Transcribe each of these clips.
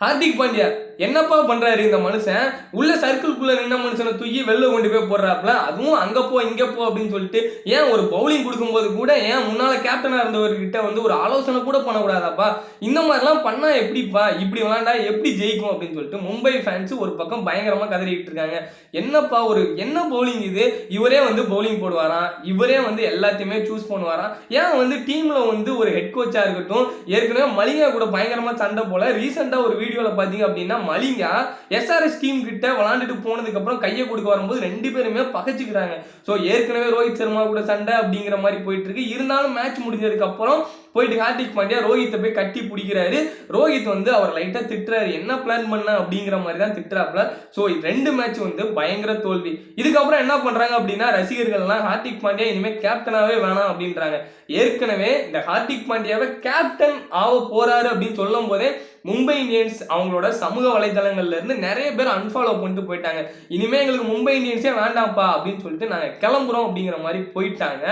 ஹார்திக் பாண்டியா என்னப்பா பண்ணுறாரு இந்த மனுஷன்? உள்ள சர்க்கிள்குள்ளே நின்ன மனுஷனை தூக்கி வெளில கொண்டு போய் போடுறாப்புல? அதுவும் அங்கே போ இங்கே போ அப்படின்னு சொல்லிட்டு ஏன் ஒரு பவுலிங் கொடுக்கும்போது கூட ஏன் முன்னால் கேப்டனாக இருந்தவர்கிட்ட வந்து ஒரு ஆலோசனை கூட பண்ணக்கூடாதாப்பா? இந்த மாதிரிலாம் பண்ணால் எப்படிப்பா? இப்படி விளாண்டா எப்படி ஜெயிக்கும் அப்படின்னு சொல்லிட்டு மும்பை ஃபேன்ஸ் ஒரு பக்கம் பயங்கரமாக கதறிக்கிட்டு இருக்காங்க. என்னப்பா ஒரு என்ன பவுலிங் இது? இவரே வந்து பவுலிங் போடுவாராம் இவரே வந்து எல்லாத்தையுமே சூஸ் பண்ணுவாராம் ஏன் வந்து டீமில் வந்து ஒரு ஹெட் கோச்சாக இருக்கட்டும் ஏற்கனவே மலிங்கா கூட பயங்கரமாக சண்டை போல ரீசெண்டாக ஒரு வீடியோவில் பார்த்தீங்க அப்படின்னா மலிங்கா எஸ்ஆர்எஸ் டீம் கிட்ட விளாண்டுட்டு போனதுக்கு அப்புறம் கையை கொடுக்க வரும்போது ரெண்டு பேருமே பகச்சுக்கிறாங்க. ஸோ ஏற்கனவே ரோஹித் சர்மா கூட சண்டை அப்படிங்கிற மாதிரி போயிட்டு இருக்கு. இருந்தாலும் மேட்ச் முடிஞ்சதுக்கு அப்புறம் போயிட்டு ஹார்திக் பாண்டியா ரோஹித்தை போய் கட்டி பிடிக்கிறாரு. ரோஹித் வந்து அவர் லைட்டாக திட்டுறாரு. என்ன பிளான் பண்ண அப்படிங்கிற மாதிரி தான் திட்டுறாப்ல ஸோ ரெண்டு மேட்ச் வந்து பயங்கர தோல்வி. இதுக்கப்புறம் என்ன பண்ணுறாங்க அப்படின்னா ரசிகர்கள்லாம் ஹார்திக் பாண்டியா இனிமேல் கேப்டனாகவே வேணாம் அப்படின்றாங்க. ஏற்கனவே இந்த ஹார்திக் பாண்டியாவை கேப்டன் ஆக போறாரு அப்படின்னு சொல்லும் போதே மும்பை இந்தியன்ஸ் அவங்களோட சமூக வலைதளங்கள்ல இருந்து நிறைய பேர் அன்ஃபாலோ பண்ணிட்டு போயிட்டாங்க. இனிமே எங்களுக்கு மும்பை இந்தியன்ஸே வேண்டாம்ப்பா அப்படின்னு சொல்லிட்டு நாங்கள் கிளம்புறோம் அப்படிங்கிற மாதிரி போயிட்டாங்க.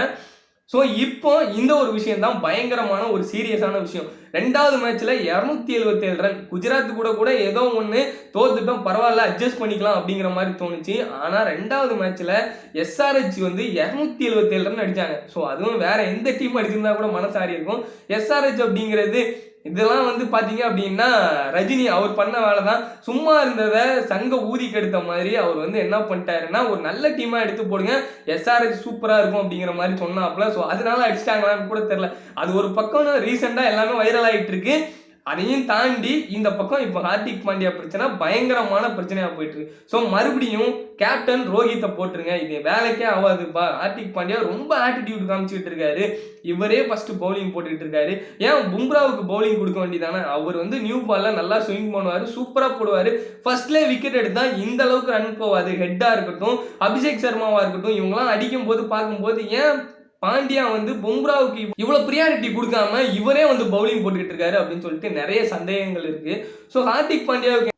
ஸோ இப்போ இந்த ஒரு விஷயம் தான் பயங்கரமான ஒரு சீரியஸான விஷயம். ரெண்டாவது மேட்ச்சில் இரநூத்தி எழுபத்தேழு ரன். குஜராத் கூட கூட ஏதோ ஒன்று தோத்துட்டோம் பரவாயில்ல அட்ஜஸ்ட் பண்ணிக்கலாம் அப்படிங்கிற மாதிரி தோணுச்சு. ஆனால் ரெண்டாவது மேட்ச்சில் எஸ்ஆர்ஹெச் வந்து இரநூத்தி எழுபத்தேழு ரன் அடித்தாங்க ஸோ அதுவும் வேற எந்த டீம் அடிச்சிருந்தா கூட மனசாரி இருக்கும். எஸ்ஆர்ஹெச் அப்படிங்கிறது இதெல்லாம் வந்து பார்த்தீங்க அப்படின்னா ரஜினி அவர் பண்ண வேலை தான் சும்மா இருந்ததை சங்க ஊதி கெடுத்த மாதிரி அவர் வந்து என்ன பண்ணிட்டாருன்னா ஒரு நல்ல டீமாக எடுத்து போடுங்க. எஸ்ஆர்ஹெச் சூப்பராக இருக்கும் அப்படிங்கிற மாதிரி சொன்னாப்புல. ஸோ அதனால அடிச்சிட்டாங்களான்னு கூட தெரில அது ஒரு பக்கம் ரீசெண்டாக எல்லாமே வைரல் ஆகிட்டு இருக்கு. அதையும் தாண்டி இந்த பக்கம் இப்போ ஹார்திக் பாண்டியா பிரச்சனை பயங்கரமான பிரச்சனையாக போயிட்டு இருக்கு. ஸோ மறுபடியும் கேப்டன் ரோஹித்தை போட்டுருங்க. இது வேலைக்கே ஆகாதுப்பா. ஹார்திக் பாண்டியா ரொம்ப ஆட்டிடியூட் காமிச்சிட்டு இருக்காரு. இவரே ஃபர்ஸ்ட் பவுலிங் போட்டுக்கிட்டு இருக்காரு. ஏன் பும்ராவுக்கு பவுலிங் கொடுக்க வேண்டியதானே? அவர் வந்து நியூ பாலில் நல்லா ஸ்விங் பண்ணுவார் சூப்பராக போடுவார். ஃபர்ஸ்ட்லேயே விக்கெட் எடுத்தால் இந்த அளவுக்கு ரன் போவாது. ஹெட்டாக இருக்கட்டும் அபிஷேக் சர்மாவாக இருக்கட்டும் இவங்கெல்லாம் அடிக்கும் போது பார்க்கும்போது ஏன் பாண்டியா வந்து பும்ராவுக்கு இவ்வளோ ப்ரியாரிட்டி கொடுக்காம இவரே வந்து பவுலிங் போட்டுக்கிட்டு இருக்காரு அப்படின்னு சொல்லிட்டு நிறைய சந்தேகங்கள் இருக்கு. ஸோ ஹார்திக் பாண்டியாவுக்கு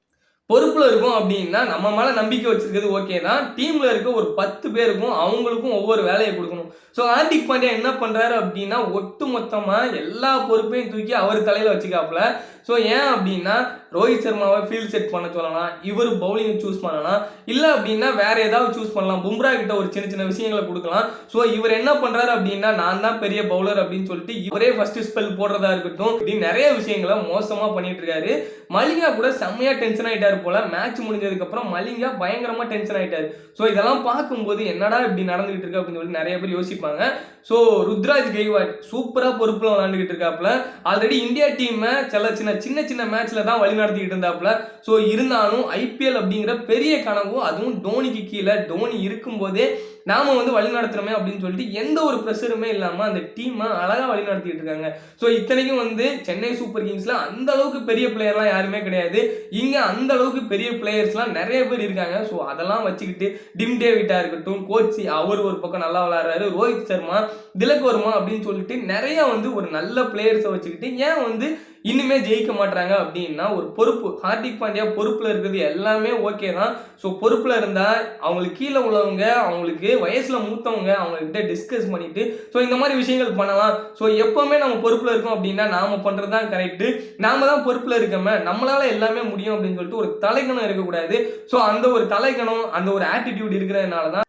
பொறுப்பில் இருக்கும் அப்படின்னா நம்ம மேலே நம்பிக்கை வச்சிருக்கிறது ஓகே தான். டீமில் இருக்க ஒரு பத்து பேருக்கும் அவங்களுக்கும் ஒவ்வொரு வேலையை கொடுக்கணும். ஸோ ஹார்திக் பாண்டியா என்ன பண்ணுறாரு அப்படின்னா ஒட்டு மொத்தமாக எல்லா பொறுப்பையும் தூக்கி அவர் தலையில் வச்சுக்காப்புல. ஸோ ஏன் அப்படின்னா ரோஹித் சர்மாவை ஃபீல்ட் செட் பண்ண சொல்லலாம் இவர் பவுலிங் சூஸ் பண்ணலாம் இல்லை அப்படின்னா வேற ஏதாவது சூஸ் பண்ணலாம். பும்ரா கிட்ட ஒரு சின்ன சின்ன விஷயங்களை கொடுக்கலாம். ஸோ இவர் என்ன பண்றாரு அப்படின்னா நான் தான் பெரிய பவுலர் அப்படின்னு சொல்லிட்டு இவரே ஃபர்ஸ்ட் ஸ்பெல் போடுறதா இருக்கட்டும் இப்படி நிறைய விஷயங்களை மோசமா பண்ணிட்டு இருக்காரு. மலிங்கா கூட செம்மையா டென்ஷன் ஆயிட்டாரு போல மேட்ச் முடிஞ்சதுக்கு அப்புறம் மலிங்கா பயங்கரமா டென்ஷன் ஆயிட்டாரு. ஸோ இதெல்லாம் பார்க்கும்போது என்னடா இப்படி நடந்துகிட்டு இருக்கு அப்படின்னு சொல்லி நிறைய பேர் யோசிப்பாங்க. ஸோ ருத்ராஜ் கெய்வாட் சூப்பரா பொறுப்புல விளாண்டுகிட்டு இருக்காப்புல. ஆல்ரெடி இந்தியா டீமை சில சின்ன சின்ன சின்ன மேட்ச்ல தான் வழி நடத்திக்கிட்டு இருந்தாப்புல ஸோ இருந்தாலும் ஐபிஎல் அப்படிங்கிற பெரிய கனவும் அதுவும் டோனிக்கு கீழே. டோனி இருக்கும்போதே நாம வந்து வழி நடத்துறோமே அப்படின்னு சொல்லிட்டு எந்த ஒரு ப்ரெஷருமே இல்லாம அந்த டீமை அழகா வழி நடத்திட்டு இருக்காங்க. ஸோ இத்தனைக்கும் வந்து சென்னை சூப்பர் கிங்ஸ்ல அந்த அளவுக்கு பெரிய பிளேயர்லாம் யாருமே கிடையாது. இங்க அந்த அளவுக்கு பெரிய பிளேயர்ஸ்லாம் நிறைய பேர் இருக்காங்க. ஸோ அதெல்லாம் வச்சுக்கிட்டு டிம் டேவிட்டா இருக்கட்டும் கோச்சி அவர் ஒரு பக்கம் நல்லா விளாடுறாரு ரோஹித் சர்மா திலக் வர்மா அப்படின்னு சொல்லிட்டு நிறைய வந்து ஒரு நல்ல பிளேயர்ஸை வச்சுக்கிட்டு ஏன் வந்து இன்னுமே ஜெயிக்க மாட்டாங்க அப்படின்னா ஒரு பொறுப்பு. ஹார்திக் பாண்டியா பொறுப்புல இருக்கிறது எல்லாமே ஓகே தான். ஸோ பொறுப்புல இருந்தா அவங்களுக்கு கீழே உள்ளவங்க அவங்களுக்கு வயசுல மூத்தவங்க அவங்க கிட்ட டிஸ்கஸ் பண்ணிட்டு ஸோ இந்த மாதிரி விஷயங்கள் பண்ணலாம். ஸோ எப்பவுமே நம்ம பொறுப்புல இருக்கோம் அப்படின்னா நாம பண்ணுறது தான் கரெக்ட் நாம தான் பொறுப்புல இருக்கோமே நம்மளால எல்லாமே முடியும் அப்படின்னு சொல்லிட்டு ஒரு தலைக்கணம் இருக்கக்கூடாது. ஸோ அந்த ஒரு தலைக்கணம் அந்த ஒரு ஆட்டிடியூட் இருக்கிறதுனால தான்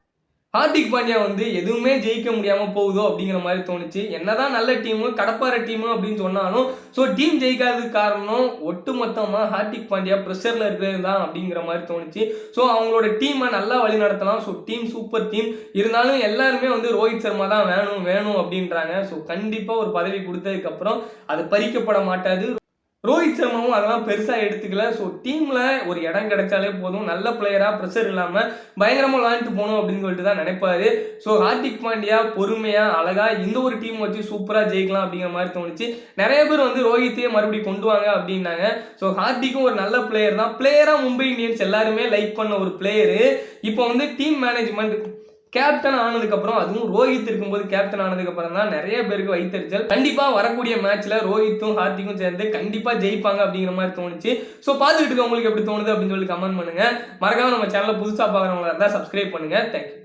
ஹார்திக் பாண்டியா வந்து எதுவுமே ஜெயிக்க முடியாமல் போகுதோ அப்படிங்கிற மாதிரி தோணுச்சு. என்னதான் நல்ல டீமு கடப்பார டீமு அப்படின்னு சொன்னாலும் ஸோ டீம் ஜெயிக்காததுக்கு காரணம் ஒட்டுமொத்தமா ஹார்திக் பாண்டியா ப்ரெஷரில் இருக்கிறது தான் அப்படிங்கிற மாதிரி தோணுச்சு. ஸோ அவங்களோட டீமை நல்லா வழி நடத்தலாம். ஸோ டீம் சூப்பர் டீம் இருந்தாலும் எல்லாருமே வந்து ரோஹித் சர்மா தான் வேணும் வேணும் அப்படின்றாங்க. ஸோ கண்டிப்பாக ஒரு பதவி கொடுத்ததுக்கப்புறம் அது பறிக்கப்பட மாட்டாது. ரோஹித் சர்மாவும் அதெல்லாம் பெருசாக எடுத்துக்கல. ஸோ டீமில் ஒரு இடம் கிடைச்சாலே போதும். நல்ல பிளேயராக ப்ரெஷர் இல்லாமல் பயங்கரமாக விளாண்டுட்டு போகணும் அப்படின்னு சொல்லிட்டு தான் நினைப்பாரு. ஸோ ஹார்திக் பாண்டியா பொறுமையாக அழகாக இந்த ஒரு டீம் வச்சு சூப்பராக ஜெயிக்கலாம் அப்படிங்கிற மாதிரி தோணுச்சு. நிறைய பேர் வந்து ரோஹித்தையே மறுபடியும் கொண்டு வாங்க அப்படின்னாங்க. ஸோ ஹார்திக்கும் ஒரு நல்ல பிளேயர் தான். பிளேயராக மும்பை இந்தியன்ஸ் எல்லாருமே லைக் பண்ண ஒரு பிளேயரு இப்போ வந்து டீம் மேனேஜ்மெண்ட் கேப்டன் ஆனதுக்கப்புறம் அதுவும் ரோஹித் இருக்கும்போது கேப்டன் ஆனதுக்கப்புறம் தான் நிறைய பேருக்கு வைத்தறிச்சல். கண்டிப்பாக வரக்கூடிய மேட்ச்சில் ரோஹித்தும் ஹார்திக்கும் சேர்ந்து கண்டிப்பாக ஜெயிப்பாங்க அப்படிங்கிற மாதிரி தோணுச்சு. ஸோ பார்த்துக்கிட்டு உங்களுக்கு எப்படி தோணுது அப்படின்னு சொல்லி கமெண்ட் பண்ணுங்க. மறக்காம நம்ம சேனலில் புதுசாக பார்க்குறவங்களா இருந்தால் சப்ஸ்கிரைப் பண்ணுங்க. தேங்க்யூ